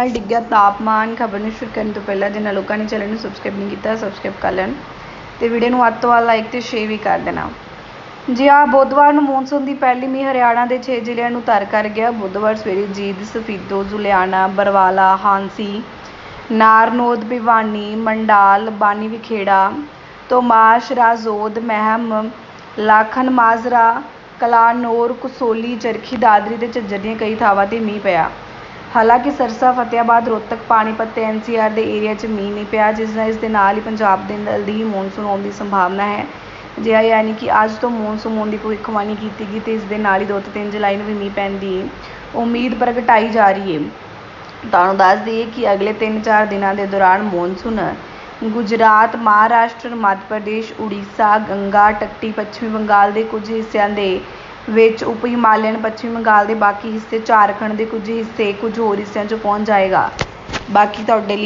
ਨਾਲ ਡਿੱਗਿਆ ਤਾਪਮਾਨ, ਖਬਰ ਨੂੰ ਸ਼ੁਰੂ ਕਰਨ ਤੋਂ ਪਹਿਲਾਂ ਜਿਨ੍ਹਾਂ ਲੋਕਾਂ ਨੇ ਚੈਨਲ ਨੂੰ ਸਬਸਕ੍ਰਾਈਬ ਨਹੀਂ ਕੀਤਾ ਸਬਸਕ੍ਰਾਈਬ ਕਰ ਲੈਣ ਤੇ ਵੀਡੀਓ ਨੂੰ ਵੱਧ ਤੋਂ ਵੱਧ ਲਾਈਕ ਤੇ ਸ਼ੇਅਰ ਵੀ ਕਰ ਦੇਣਾ। ਜੀ ਹਾਂ ਬੁੱਧਵਾਰ ਨੂੰ ਮੌਨਸੂਨ ਦੀ ਪਹਿਲੀ ਮੀਂਹ ਹਰਿਆਣਾ ਦੇ 6 ਜ਼ਿਲ੍ਹਿਆਂ ਨੂੰ ਤਰ ਕਰ ਗਿਆ, ਬੁੱਧਵਾਰ ਸਵੇਰੇ ਜੀਂਦ, ਸਫੀਦੋ, ਜ਼ੁਲਿਆਣਾ, ਬਰਵਾਲਾ, ਹਾਂਸੀ, ਨਾਰਨੋਦ, ਭਿਵਾਨੀ, ਮੰਡਾਲ, ਬਾਨੀ ਵਿਖੇੜਾ, ਤੋਮਾਸ਼, ਰਾਜੋਦ, ਮਹਿਮ, ਲਾਖਨ, ਮਾਜਰਾ, ਕਲਾਨੌਰ, ਕਸੌਲੀ, ਚਰਖੀ, ਦਾਦਰੀ ਤੇ ਝੱਜਰ ਦੀਆਂ ਕਈ ਥਾਵਾਂ 'ਤੇ ਮੀਂਹ ਪਿਆ। ਹਾਲਾਂਕਿ ਸਰਸਾ ਫਤਿਆਬਾਦ, ਰੋਹਤਕ, ਪਾਣੀਪਤ ਤੇ ਐਨਸੀਆਰ ਦੇ ਏਰੀਆ 'ਚ ਮੀਂਹ ਨਹੀਂ ਪਿਆ, ਜਿਸ ਨਾਲ ਇਸ ਦੇ ਨਾਲ ਹੀ ਪੰਜਾਬ ਦੇ ਜਲਦੀ ਹੀ ਮੌਨਸੂਨ ਆਉਣ ਦੀ ਸੰਭਾਵਨਾ ਹੈ। ਅਜਿਹਾ ਯਾਨੀ ਕਿ ਅੱਜ ਤੋਂ ਮੌਨਸੂਨ ਆਉਣ ਦੀ ਭਵਿੱਖਬਾਣੀ ਕੀਤੀ ਗਈ ਤੇ ਇਸ ਦੇ ਨਾਲ ਹੀ ਦੋ ਤੋਂ ਤਿੰਨ ਜੁਲਾਈ ਨੂੰ ਵੀ ਮੀਂਹ ਪੈਣ ਦੀ ਉਮੀਦ ਪ੍ਰਗਟਾਈ ਜਾ ਰਹੀ ਹੈ। ਤੁਹਾਨੂੰ ਦੱਸ ਦਈਏ ਕਿ ਅਗਲੇ 3-4 ਦਿਨਾਂ ਦੇ ਦੌਰਾਨ ਮੌਨਸੂਨ ਗੁਜਰਾਤ, ਮਹਾਰਾਸ਼ਟਰ, ਮੱਧ ਪ੍ਰਦੇਸ਼, ਉੜੀਸਾ, ਗੰਗਾ, ਟੱਟੀ, ਪੱਛਮੀ ਬੰਗਾਲ ਦੇ ਕੁਝ ਹਿੱਸਿਆਂ ਦੇ ਵਿੱਚ ਉਪ ਹਿਮਾਲਿਅਨ, ਪੱਛਮੀ ਬੰਗਾਲ ਦੇ ਬਾਕੀ ਹਿੱਸੇ ਝਾਰਖੰਡ ਦੇ ਕੁਝ ਹਿੱਸੇ, ਕੁਝ ਹੋਰ ਹਿੱਸਿਆਂ 'ਚ ਪਹੁੰਚ ਜਾਏਗਾ। ਬਾਕੀ ਤੁਹਾਡੇ ਲਈ